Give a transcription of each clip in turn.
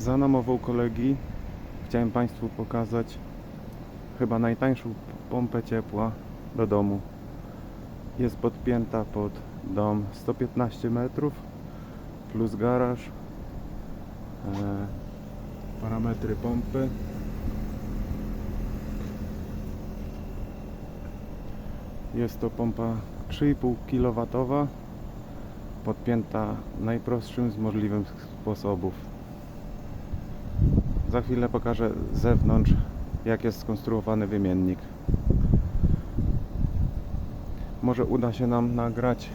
Za namową kolegi chciałem Państwu pokazać chyba najtańszą pompę ciepła do domu. Jest podpięta pod dom 115 metrów plus garaż. E, parametry pompy. Jest to pompa 3,5 kW podpięta najprostszym z możliwych sposobów. Za chwilę pokażę z zewnątrz jak jest skonstruowany wymiennik. Może uda się nam nagrać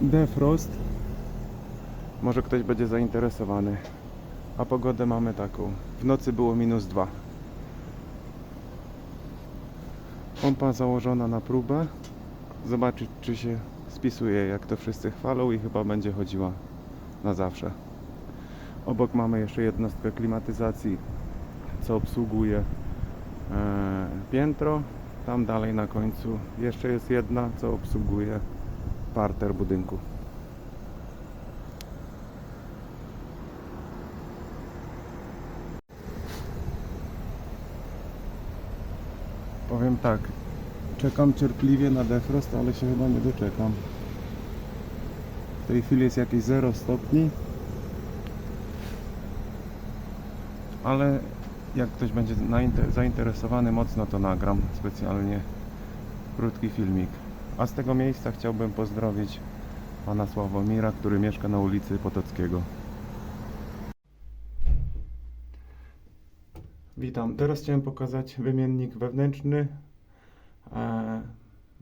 defrost. Może ktoś będzie zainteresowany. A pogodę mamy taką. W nocy było minus 2. Pompa założona na próbę. Zobaczyć czy się spisuje jak to wszyscy chwalą i chyba będzie chodziła na zawsze. Obok mamy jeszcze jednostkę klimatyzacji, co obsługuje e, piętro. Tam dalej na końcu jeszcze jest jedna, co obsługuje parter budynku. Powiem tak, czekam cierpliwie na defrost, ale się chyba nie doczekam. W tej chwili jest jakieś 0 stopni. Ale jak ktoś będzie zainteresowany mocno, to nagram specjalnie krótki filmik. A z tego miejsca chciałbym pozdrowić pana Sławomira, który mieszka na ulicy Potockiego. Witam. Teraz chciałem pokazać wymiennik wewnętrzny, e,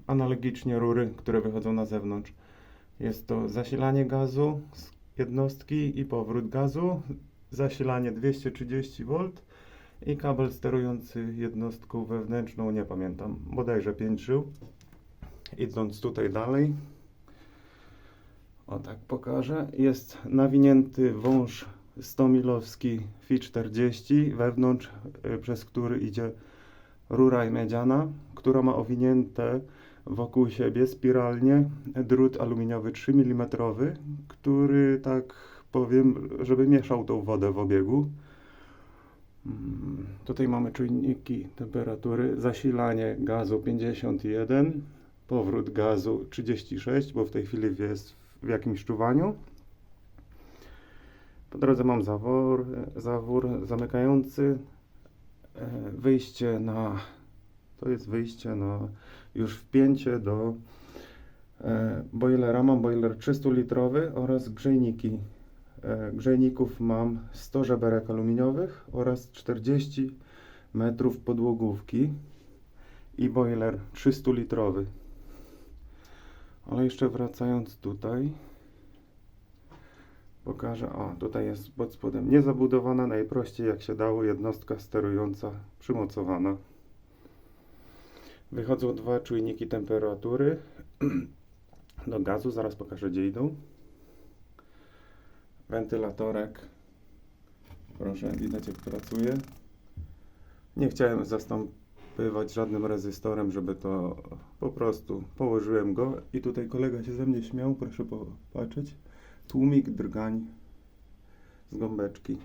analogicznie rury, które wychodzą na zewnątrz. Jest to zasilanie gazu z jednostki i powrót gazu, zasilanie 230 V i kabel sterujący jednostką wewnętrzną, nie pamiętam, bodajże 5 żył. Idąc tutaj dalej, o tak pokażę, jest nawinięty wąż 100 milowski FI 40 wewnątrz, y, przez który idzie rura miedziana, która ma owinięte wokół siebie spiralnie drut aluminiowy 3 mm, który tak powiem, żeby mieszał tą wodę w obiegu. Mm, Tutaj mamy czujniki temperatury, zasilanie gazu 51, powrót gazu 36, bo w tej chwili jest w jakimś czuwaniu. Po drodze mam zawór, zawór zamykający, e, wyjście na, to jest wyjście na już wpięcie do e, boilera. Mam boiler 300 litrowy oraz grzejniki. E, Grzejników mam 100 żeberek aluminiowych oraz 40 metrów podłogówki i boiler 300 litrowy. Ale jeszcze wracając tutaj, pokażę, o tutaj jest pod spodem niezabudowana, najprościej jak się dało, jednostka sterująca przymocowana. Wychodzą dwa czujniki temperatury do gazu, zaraz pokażę gdzie idą. Wentylatorek, proszę, widać jak pracuje. Nie chciałem zastąpywać żadnym rezystorem, żeby to po prostu położyłem go i tutaj kolega się ze mnie śmiał, proszę popatrzeć. Tłumik drgań z gąbeczki.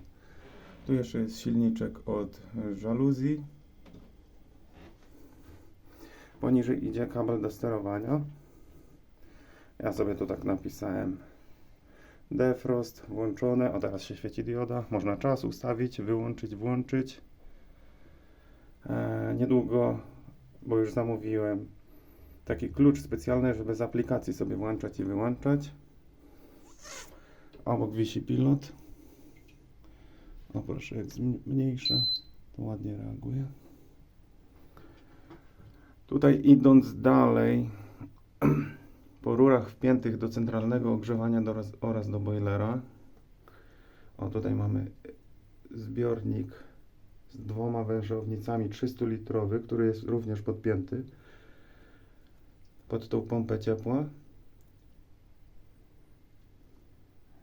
Tu jeszcze jest silniczek od żaluzji. Poniżej idzie kabel do sterowania. Ja sobie tu tak napisałem. Defrost włączone. O teraz się świeci dioda. Można czas ustawić, wyłączyć, włączyć. E, niedługo, bo już zamówiłem taki klucz specjalny, żeby z aplikacji sobie włączać i wyłączać. Obok wisi pilot. O proszę, jak zmniejszę, to ładnie reaguje. Tutaj idąc dalej, po rurach wpiętych do centralnego ogrzewania do, oraz do boilera. O, tutaj mamy zbiornik z dwoma wężownicami 300 litrowy, który jest również podpięty pod tą pompę ciepła.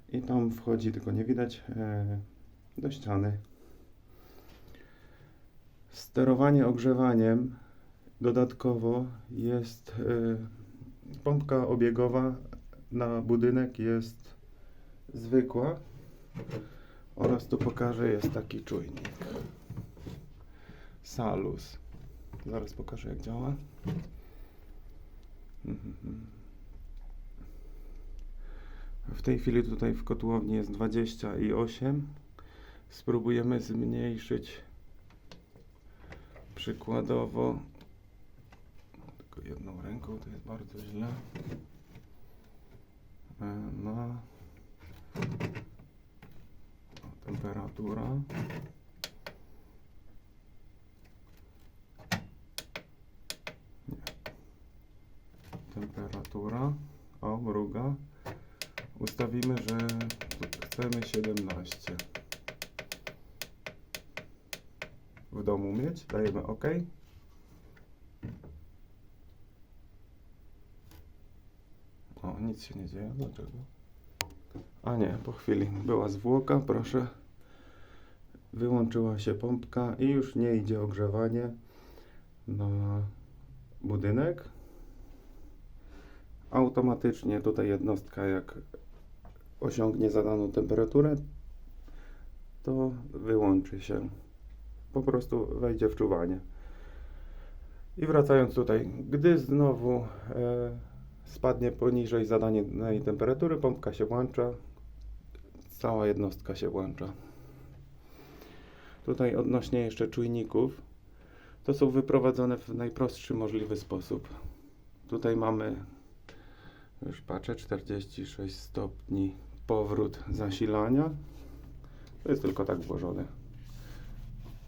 I tam wchodzi, tylko nie widać, e, do ściany. Sterowanie ogrzewaniem dodatkowo jest e, pompka obiegowa na budynek jest zwykła, Oraz tu pokażę, jest taki czujnik. Salus. Zaraz pokażę jak działa. Mhm. W tej chwili tutaj w kotłowni jest 28. Spróbujemy zmniejszyć przykładowo tylko jedną ręką, to jest bardzo źle. E, Na o, temperatura. Nie. Temperatura. O, mruga. Ustawimy, że chcemy 17. W domu mieć. Dajemy OK. Nic się nie dzieje. Dlaczego? A nie, po chwili była zwłoka, proszę. Wyłączyła się pompka i już nie idzie ogrzewanie na budynek. Automatycznie tutaj jednostka jak osiągnie zadaną temperaturę, to wyłączy się. Po prostu wejdzie w czuwanie. I wracając tutaj, gdy znowu e, spadnie poniżej zadanej temperatury, pompka się włącza, cała jednostka się włącza. Tutaj odnośnie jeszcze czujników, to są wyprowadzone w najprostszy możliwy sposób. Tutaj mamy, już patrzę, 46 stopni powrót zasilania. To jest tylko tak włożone.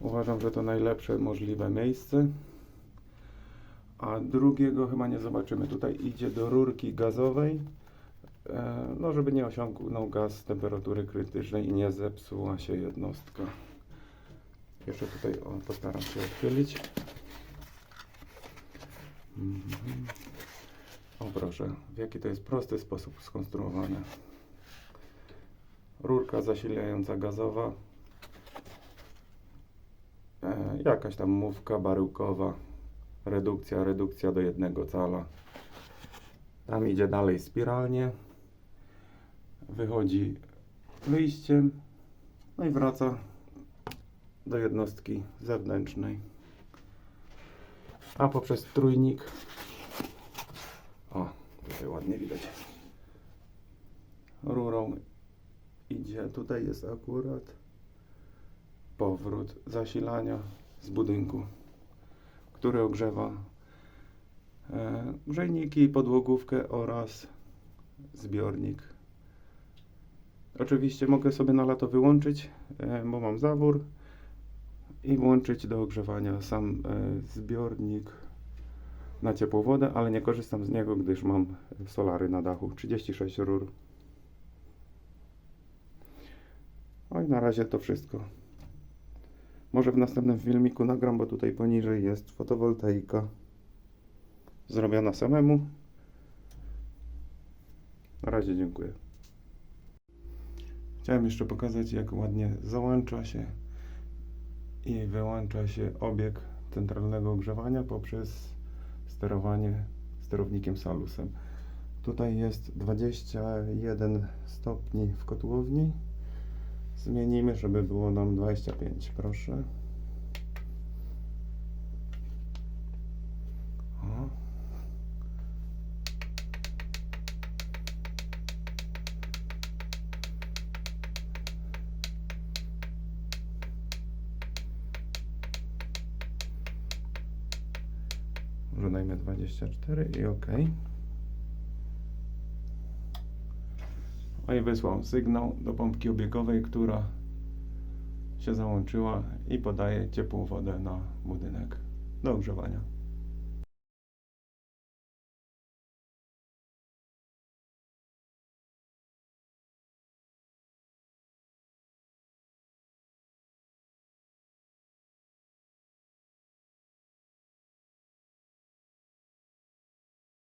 Uważam, że to najlepsze możliwe miejsce. A drugiego chyba nie zobaczymy. Tutaj idzie do rurki gazowej, e, no żeby nie osiągnął gaz temperatury krytycznej i nie zepsuła się jednostka. Jeszcze tutaj o, postaram się odchylić. Mhm. O proszę, w jaki to jest prosty sposób skonstruowane. Rurka zasilająca gazowa. E, jakaś tam mówka baryłkowa. Redukcja, redukcja do jednego cala. Tam idzie dalej spiralnie. Wychodzi wyjściem. No i wraca do jednostki zewnętrznej. A poprzez trójnik. O, tutaj ładnie widać. Rurą idzie, tutaj jest akurat powrót zasilania z budynku, który ogrzewa e, grzejniki, podłogówkę oraz zbiornik. Oczywiście mogę sobie na lato wyłączyć, e, bo mam zawór i włączyć do ogrzewania sam e, zbiornik na ciepłą wodę, ale nie korzystam z niego, gdyż mam solary na dachu, 36 rur. No i na razie to wszystko. Może w następnym filmiku nagram, bo tutaj poniżej jest fotowoltaika zrobiona samemu. Na razie dziękuję. Chciałem jeszcze pokazać, jak ładnie załącza się i wyłącza się obieg centralnego ogrzewania poprzez sterowanie sterownikiem Salusem. Tutaj jest 21 stopni w kotłowni. Zmienimy, żeby było nam 25, proszę. O. Może dajmy 24 i OK. I wysłał sygnał do pompki obiegowej, która się załączyła i podaje ciepłą wodę na budynek do ogrzewania.